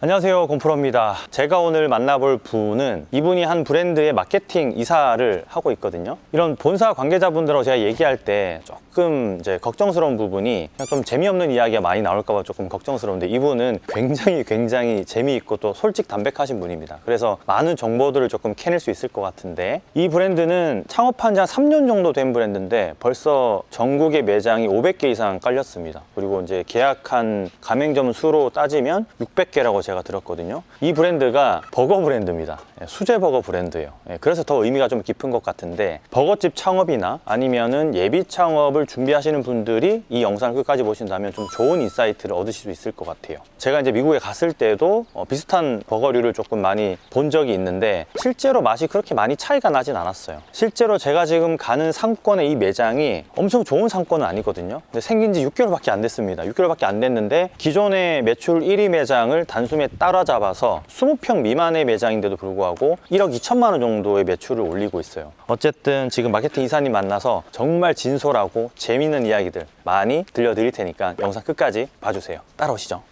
안녕하세요 곰프로입니다. 제가 오늘 만나볼 분은 이분이 한 브랜드의 마케팅 이사를 하고 있거든요. 이런 본사 관계자분들하고 제가 얘기할 때 조금 이제 걱정스러운 부분이 좀 재미없는 이야기가 많이 나올까봐 조금 걱정스러운데 이분은 굉장히 굉장히 재미있고 또 솔직 담백하신 분입니다. 그래서 많은 정보들을 조금 캐낼 수 있을 것 같은데 이 브랜드는 창업한 지 한 3년 정도 된 브랜드인데 벌써 전국의 매장이 500개 이상 깔렸습니다. 그리고 이제 계약한 가맹점 수로 따지면 600개라고 제가 들었거든요. 이 브랜드가 버거 브랜드입니다. 예, 수제 버거 브랜드예요. 예, 그래서 더 의미가 좀 깊은 것 같은데 버거집 창업이나 아니면은 예비 창업을 준비하시는 분들이 이 영상을 끝까지 보신다면 좀 좋은 인사이트를 얻으실 수 있을 것 같아요. 제가 이제 미국에 갔을 때도 어, 비슷한 버거류를 조금 많이 본 적이 있는데 실제로 맛이 그렇게 많이 차이가 나진 않았어요. 실제로 제가 지금 가는 상권의 이 매장이 엄청 좋은 상권은 아니거든요. 생긴 지 6개월밖에 안 됐습니다. 6개월밖에 안 됐는데 기존의 매출 1위 매장을 단 숨에 따라잡아서 20평 미만의 매장인데도 불구하고 1억 2천만 원 정도의 매출을 올리고 있어요. 어쨌든 지금 마케팅 이사님 만나서 정말 진솔하고 재밌는 이야기들 많이 들려드릴 테니까 영상 끝까지 봐주세요. 따라오시죠.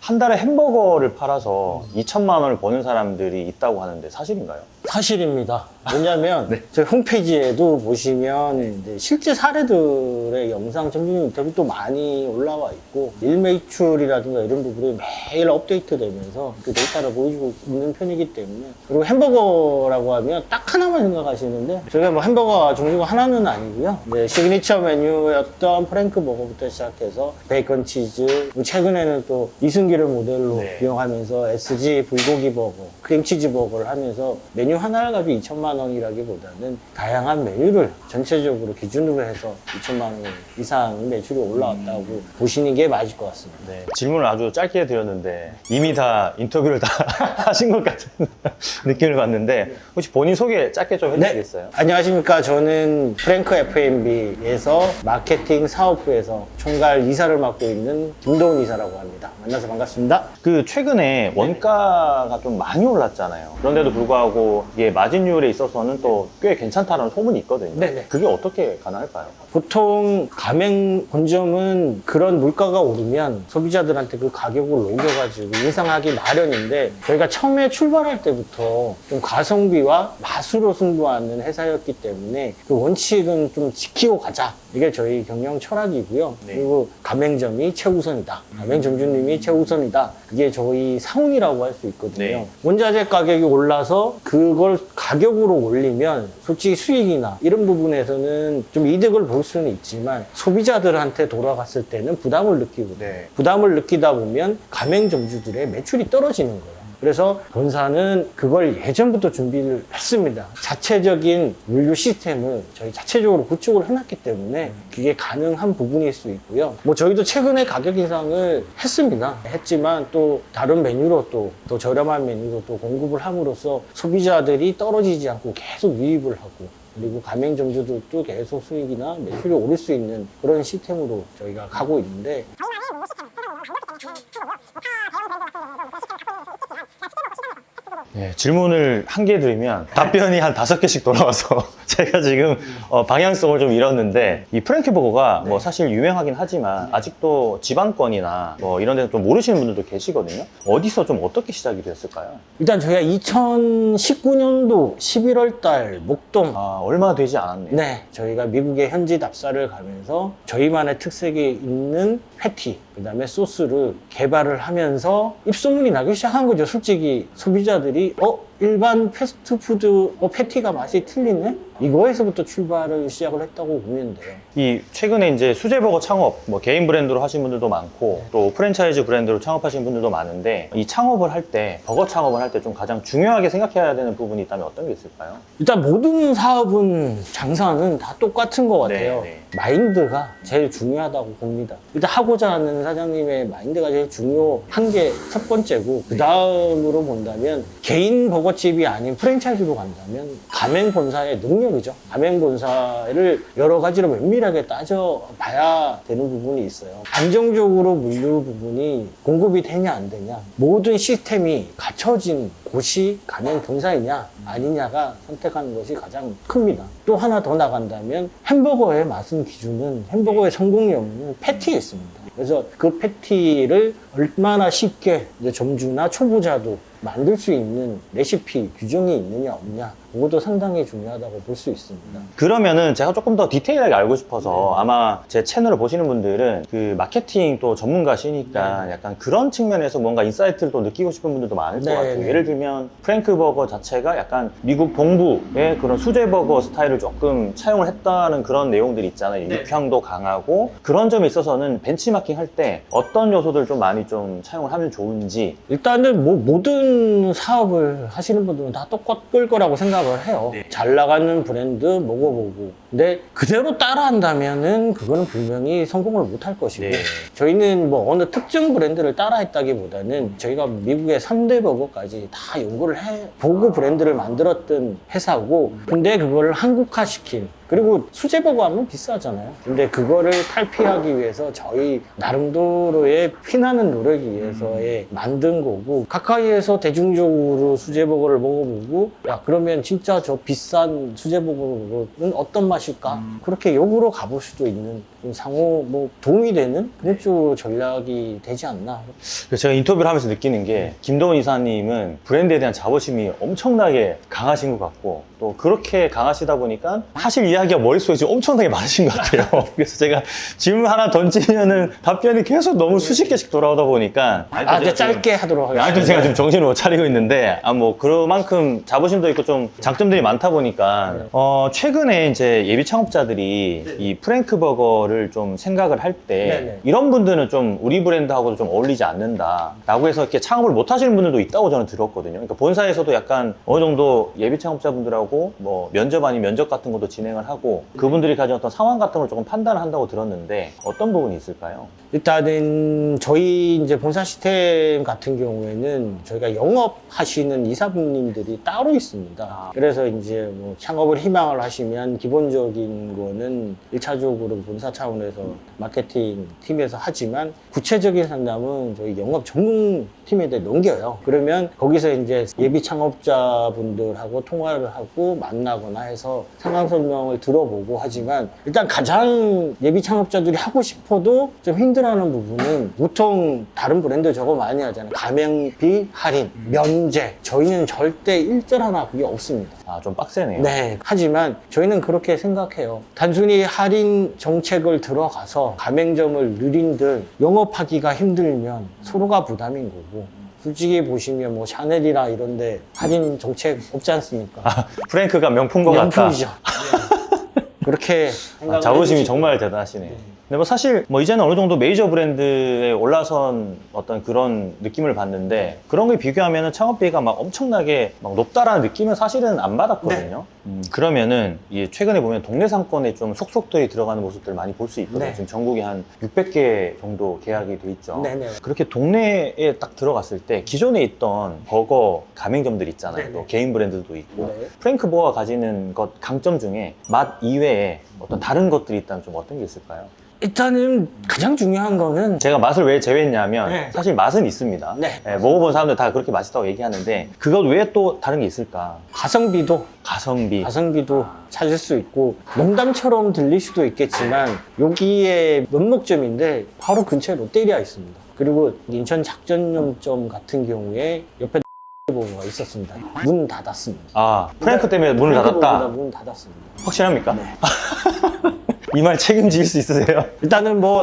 한 달에 햄버거를 팔아서 2천만 원을 버는 사람들이 있다고 하는데 사실인가요? 사실입니다. 왜냐하면 저희 홈페이지에도 보시면 이제 실제 사례들의 영상 점주님 인터뷰도 많이 올라와 있고 일매출이라든가 이런 부분이 매일 업데이트되면서 그 데이터를 보여주고 있는 편이기 때문에 그리고 햄버거라고 하면 딱 하나만 생각하시는데 저희가 뭐 햄버거 종류가 하나는 아니고요. 이제 시그니처 메뉴였던 프랭크 버거부터 시작해서 베이컨 치즈 그리고 최근에는 또 이승기를 모델로 네. 이용하면서 SG 불고기 버거, 크림치즈 버거를 하면서 메뉴 하나를 가지고 2천만 원이라기보다는 다양한 메뉴를 전체적으로 기준으로 해서 2천만 원 이상 매출이 올라왔다고 보시는 게 맞을 것 같습니다. 네, 질문을 아주 짧게 드렸는데 이미 다 인터뷰를 다 하신 것 같은 느낌을 받는데 혹시 본인 소개 짧게 좀 해주시겠어요? 안녕하십니까. 저는 프랭크 F&B에서 마케팅 사업부에서 총괄 이사를 맡고 있는 김도훈 이사라고 합니다. 만나서 반갑습니다. 그 최근에 원가가 좀 많이 올랐잖아요. 그런데도 불구하고 이게 마진율에 있어서는 또 꽤 괜찮다는 소문이 있거든요. 네네. 그게 어떻게 가능할까요? 보통 가맹 본점은 그런 물가가 오르면 소비자들한테 그 가격을 녹여가지고 인상하기 마련인데 저희가 처음에 출발할 때부터 좀 가성비와 맛으로 승부하는 회사였기 때문에 그 원칙은 좀 지키고 가자. 이게 저희 경영 철학이고요. 네. 그리고 가맹점이 최우선이다. 가맹 점주님이 최우선이다. 그게 저희 상훈이라고 할 수 있거든요. 네. 원자재 가격이 올라서 그걸 가격으로 올리면 솔직히 수익이나 이런 부분에서는 좀 이득을 볼 수는 있지만 소비자들한테 돌아갔을 때는 부담을 느끼고 네. 부담을 느끼다 보면 가맹점주들의 매출이 떨어지는 거예요. 그래서 본사는 그걸 예전부터 준비를 했습니다. 자체적인 물류 시스템을 저희 자체적으로 구축을 해놨기 때문에 그게 가능한 부분일 수 있고요. 뭐 저희도 최근에 가격 인상을 했습니다. 했지만 또 다른 메뉴로 또 더 저렴한 메뉴로 또 공급을 함으로써 소비자들이 떨어지지 않고 계속 유입을 하고 그리고 가맹점주들도 계속 수익이나 매출이 오를 수 있는 그런 시스템으로 저희가 가고 있는데 네, 질문을 한 개 드리면 답변이 한 다섯 개씩 돌아와서 제가 지금 어, 방향성을 좀 잃었는데 이 프랭키 버거가 뭐 사실 유명하긴 하지만 아직도 지방권이나 뭐 이런 데서 좀 모르시는 분들도 계시거든요. 어디서 좀 어떻게 시작이 되었을까요? 일단 저희가 2019년도 11월 달 목동 아, 얼마 되지 않았네요. 네, 저희가 미국의 현지 답사를 가면서 저희만의 특색이 있는 패티, 그 다음에 소스를 개발을 하면서 입소문이 나기 시작한 거죠. 솔직히 소비자들이, 어? 일반 패스트푸드 어, 패티가 맛이 틀리네? 이거에서부터 출발을 시작을 했다고 보면 돼요. 이 최근에 이제 수제버거 창업, 뭐 개인 브랜드로 하신 분들도 많고 또 프랜차이즈 브랜드로 창업하신 분들도 많은데 이 창업을 할 때 버거 창업을 할 때 좀 가장 중요하게 생각해야 되는 부분이 있다면 어떤 게 있을까요? 일단 모든 사업은 장사는 다 똑같은 것 같아요. 네, 네. 마인드가 제일 중요하다고 봅니다. 일단 하고자 하는 사장님의 마인드가 제일 중요한 게 첫 번째고 그 다음으로 본다면 개인 버거 버거집이 아닌 프랜차이즈로 간다면 가맹 본사의 능력이죠. 가맹 본사를 여러 가지로 면밀하게 따져봐야 되는 부분이 있어요. 안정적으로 물류 부분이 공급이 되냐 안 되냐 모든 시스템이 갖춰진 곳이 가맹 본사이냐 아니냐가 선택하는 것이 가장 큽니다. 또 하나 더 나간다면 햄버거의 맛은 기준은 햄버거의 성공 여부는 패티에 있습니다. 그래서 그 패티를 얼마나 쉽게 이제 점주나 초보자도 만들 수 있는 레시피 규정이 있느냐 없냐 그것도 상당히 중요하다고 볼 수 있습니다. 그러면은 제가 조금 더 디테일하게 알고 싶어서 아마 제 채널을 보시는 분들은 그 마케팅 또 전문가시니까 약간 그런 측면에서 뭔가 인사이트를 또 느끼고 싶은 분들도 많을 것 네, 같아요. 네. 예를 들면 프랭크 버거 자체가 약간 미국 동부의 그런 수제 버거 스타일을 조금 차용을 했다는 그런 내용들이 있잖아요. 네. 육향도 강하고 그런 점에 있어서는 벤치마킹 할 때 어떤 요소들 좀 많이 좀 차용을 하면 좋은지 일단은 뭐 모든 사업을 하시는 분들은 다 똑같을 거라고 생각을 해요. 네. 잘 나가는 브랜드 먹어보고. 근데 그대로 따라한다면은 그거는 분명히 성공을 못할 것이고. 네. 저희는 뭐 어느 특정 브랜드를 따라했다기보다는 저희가 미국의 3대 버거까지 다 연구를 해 보고 브랜드를 만들었던 회사고 근데 그거를 한국화 시킨 그리고 수제버거 하면 비싸잖아요. 근데 그거를 탈피하기 위해서 저희 나름대로의 피나는 노력이 위해서의 만든 거고 카카이에서 대중적으로 수제 버거를 먹어보고 야 그러면 진짜 저 비싼 수제 버거는 어떤 맛일까? 그렇게 역으로 가볼 수도 있는 좀 상호 뭐 도움이 되는 그런 쪽 전략이 되지 않나. 그래서 제가 인터뷰를 하면서 느끼는 게 김동훈 이사님은 브랜드에 대한 자부심이 엄청나게 강하신 것 같고 또 그렇게 강하시다 보니까 하실 이야기 가 머릿속에 지금 엄청나게 많으신 것 같아요. 그래서 제가 질문 하나 던지면은 답변이 계속 너무 수십 개씩 돌아오다 보니까 아, 이제 짧게 하도록 하겠습니다. 아무튼 제가 지금 정신을 못 차리고 있는데 아 뭐 그만큼 자부심도 있고 좀 장점들이 많다 보니까 네. 어 최근에 이제 예비 창업자들이 이 프랭크 버거를 좀 생각을 할 때. 이런 분들은 좀 우리 브랜드하고도 좀 어울리지 않는다 라고 해서 이렇게 창업을 못 하시는 분들도 있다고 저는 들었거든요. 그러니까 본사에서도 약간 어느 정도 예비 창업자분들하고 뭐 면접 아닌 면접 같은 것도 진행을 하고 그분들이 가진 어떤 상황 같은 걸 조금 판단을 한다고 들었는데 어떤 부분이 있을까요? 일단은 저희 이제 본사 시스템 같은 경우에는 저희가 영업하시는 이사분님들이 따로 있습니다. 그래서 이제 뭐 창업을 희망을 하시면 기본적인 거는 일차적으로 본사 차원에서 마케팅 팀에서 하지만 구체적인 상담은 저희 영업 전문 팀에다 넘겨요. 그러면 거기서 이제 예비 창업자분들하고 통화를 하고 만나거나 해서 상황 설명을 들어보고 하지만 일단 가장 예비 창업자들이 하고 싶어도 좀 힘들어하는 부분은 보통 다른 브랜드 저거 많이 하잖아요. 가맹비 할인, 면제. 저희는 절대 일절 하나 그게 없습니다. 아 좀 빡세네요. 네. 하지만 저희는 그렇게 생각해요. 단순히 할인 정책을 들어가서 가맹점을 누린들 영업하기가 힘들면 서로가 부담인 거고. 솔직히 보시면 뭐 샤넬이나 이런데 할인 정책 없지 않습니까? 프랭크가 명품인 것 같다. 명품이죠. 그렇게 아, 생각을 자부심이 해주시고. 정말 대단하시네요. 근데 뭐 사실 뭐 이제는 어느 정도 메이저 브랜드에 올라선 어떤 그런 느낌을 받는데 그런 걸 비교하면 창업비가 막 엄청나게 막 높다라는 느낌은 사실은 안 받았거든요. 음, 그러면은 이 최근에 보면 동네 상권에 좀 속속들이 들어가는 모습들 많이 볼 수 있거든요. 네. 지금 전국에 한 600개 정도 계약이 돼 있죠. 네 네. 그렇게 동네에 딱 들어갔을 때 기존에 있던 버거 가맹점들 있잖아요. 네네. 또 개인 브랜드도 있고 네. 프랭크 버거가 가지는 것 강점 중에 맛 이외에 어떤 다른 것들이 있다면 좀 어떤 게 있을까요? 일단은 가장 중요한 거는 제가 맛을 왜 제외했냐면 네. 사실 맛은 있습니다. 네. 예, 먹어본 사람들 다 그렇게 맛있다고 얘기하는데 그것 외에 또 다른 게 있을까? 가성비도 가성비. 가성비도 찾을 수 있고 농담처럼 들릴 수도 있겠지만 여기에 면목점인데 바로 근처에 롯데리아 있습니다. 그리고 인천 작전용점 같은 경우에 옆에 버거가 있었습니다. 문 닫았습니다. 아 프랭크 때문에 문을 프랭크버거보다 닫았다. 문 닫았습니다. 확실합니까? 네. 이 말 책임질 수 있으세요? 일단은 뭐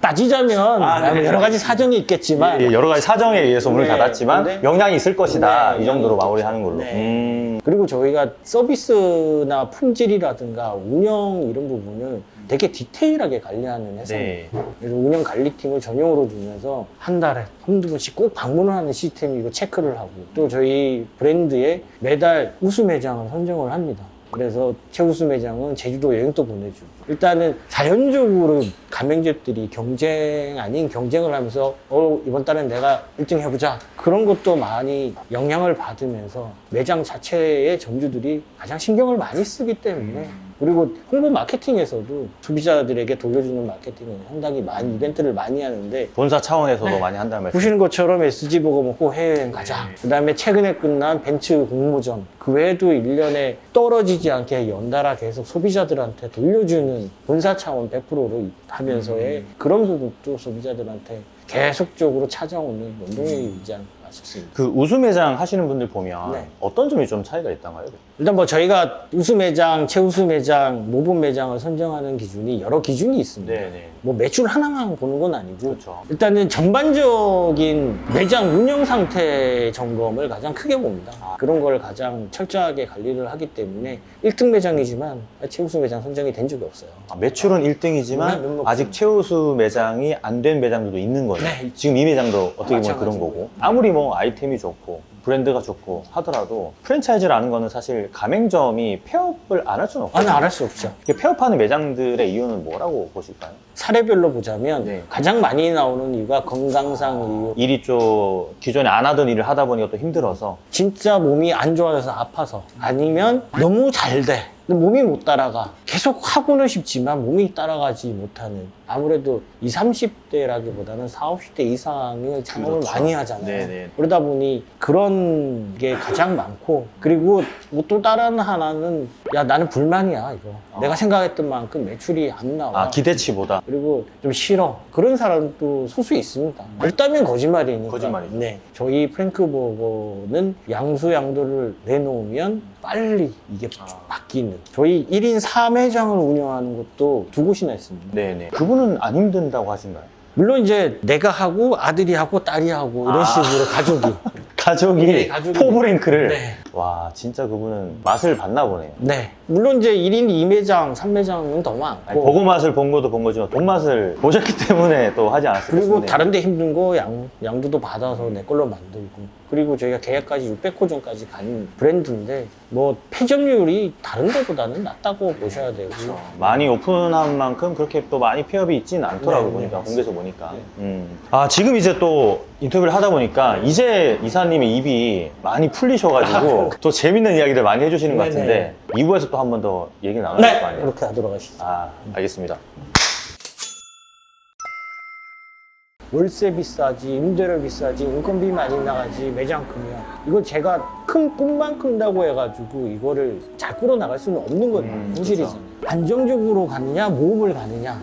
따지자면 아, 네. 여러 가지 사정이 있겠지만 예, 여러 가지 사정에 의해서 문을 네, 닫았지만 근데- 영향이 있을 것이다. 네, 이 정도로 마무리하는 걸로. 있겠죠. 음. 그리고 저희가 서비스나 품질이라든가 운영 이런 부분을 되게 디테일하게 관리하는 회사입니다. 네. 그래서 운영 관리팀을 전용으로 두면서 한 달에 한두 번씩 꼭 방문을 하는 시스템이고 체크를 하고 또 저희 브랜드에 매달 우수 매장을 선정을 합니다. 그래서 최우수 매장은 제주도 여행도 보내주고. 일단은 자연적으로 가맹점들이 경쟁 아닌 경쟁을 하면서 어 이번 달엔 내가 1등 해보자. 그런 것도 많이 영향을 받으면서 매장 자체의 점주들이 가장 신경을 많이 쓰기 때문에 그리고 홍보 마케팅에서도 소비자들에게 돌려주는 마케팅은 상당히 많이 이벤트를 많이 하는데 본사 차원에서도 네. 많이 한다는 말씀. 보시는 것처럼 SG 보고 먹고 해외여행 가자. 그 다음에 최근에 끝난 벤츠 공모전. 그 외에도 1년에 떨어지지 않게 연달아 계속 소비자들한테 돌려주는 본사 차원 100%로 하면서의 그런 부분도 소비자들한테 계속적으로 찾아오는 원동력이지 않을까 싶습니다. 그 우수 매장 하시는 분들 보면 네. 어떤 점이 좀 차이가 있단가요? 일단 뭐 저희가 우수 매장, 최우수 매장, 모범 매장을 선정하는 기준이 여러 기준이 있습니다. 네네. 뭐 매출 하나만 보는 건 아니고 그렇죠. 일단은 전반적인 매장 운영 상태 점검을 가장 크게 봅니다. 그런 걸 가장 철저하게 관리를 하기 때문에 1등 매장이지만 최우수 매장 선정이 된 적이 없어요. 아, 매출은 네, 1등이지만 몇 아직 최우수 매장이 안 된 매장들도 있는 거예요. 네. 지금 이 매장도 어떻게 보면 그런. 거고. 아무리 뭐 아이템이 좋고 브랜드가 좋고 하더라도 프랜차이즈라는 거는 사실 가맹점이 폐업을 안 할 수는 없고. 아니, 안 할 수 없죠. 폐업하는 매장들의 이유는 뭐라고 보실까요? 사례별로 보자면 네. 가장 많이 나오는 이유가 건강상 이유. 일이 좀 기존에 안 하던 일을 하다 보니까 또 힘들어서 진짜 몸이 안 좋아져서 아파서 아니면 너무 잘 돼. 근데 몸이 못 따라가. 계속 하고는 싶지만 몸이 따라가지 못하는. 아무래도 20, 30대라기보다는 40, 50대 이상의 창업을 그렇죠. 많이 하잖아요. 네네. 그러다 보니 그런 게 가장 많고 그리고 뭐 또 다른 하나는 야 나는 불만이야 이거. 내가 생각했던 만큼 매출이 안 나와. 아 기대치보다 그리고 좀 싫어. 그런 사람도 소수 있습니다. 일단은 거짓말이니까. 거짓말이죠. 네. 저희 프랭크 버거는 양수 양도를 내놓으면 빨리 이게 아. 바뀌는. 저희 1인 3회장을 운영하는 것도 두 곳이나 있습니다. 네네. 그분은 안 힘든다고 하신가요? 물론 이제 내가 하고 아들이 하고 딸이 하고 이런 아. 식으로 가족이. 가족이 네, 가족이- 포브랭크를 네. 와 진짜 그분은 맛을 봤나 보네요. 네. 물론 이제 1인 2매장, 3매장은 더 많고. 아니, 보고 맛을 본 것도 본 거지만 돈 맛을 보셨기 때문에 또 하지 않았을까 그리고 싶네요. 다른 데 힘든 거 양, 양도도 받아서 내 걸로 만들고 그리고 저희가 계약까지 600호점까지 간 브랜드인데 뭐 폐점률이 다른 데보다는 낮다고 보셔야 되고 많이 오픈한 만큼 그렇게 또 많이 폐업이 있지는 않더라고요 네, 보니까 네, 공개서 보니까 네. 음. 아 지금 이제 또 인터뷰를 하다 보니까 이제 이사님의 입이 많이 풀리셔가지고 또 재밌는 이야기들 많이 해주시는 것 아, 네, 같은데 2부에서 또 한 번 더 얘기 나눠야 될거네 아니에요? 이렇게 하도록 하시죠. 아 알겠습니다. 월세 비싸지 임대료 비싸지 인건비 많이 나가지 매장 크면 이건 제가 큰 꿈만 큰다고 해가지고 이거를 잘 끌어 나갈 수는 없는 건 음, 현실이잖아요. 안정적으로 가느냐 모험을 가느냐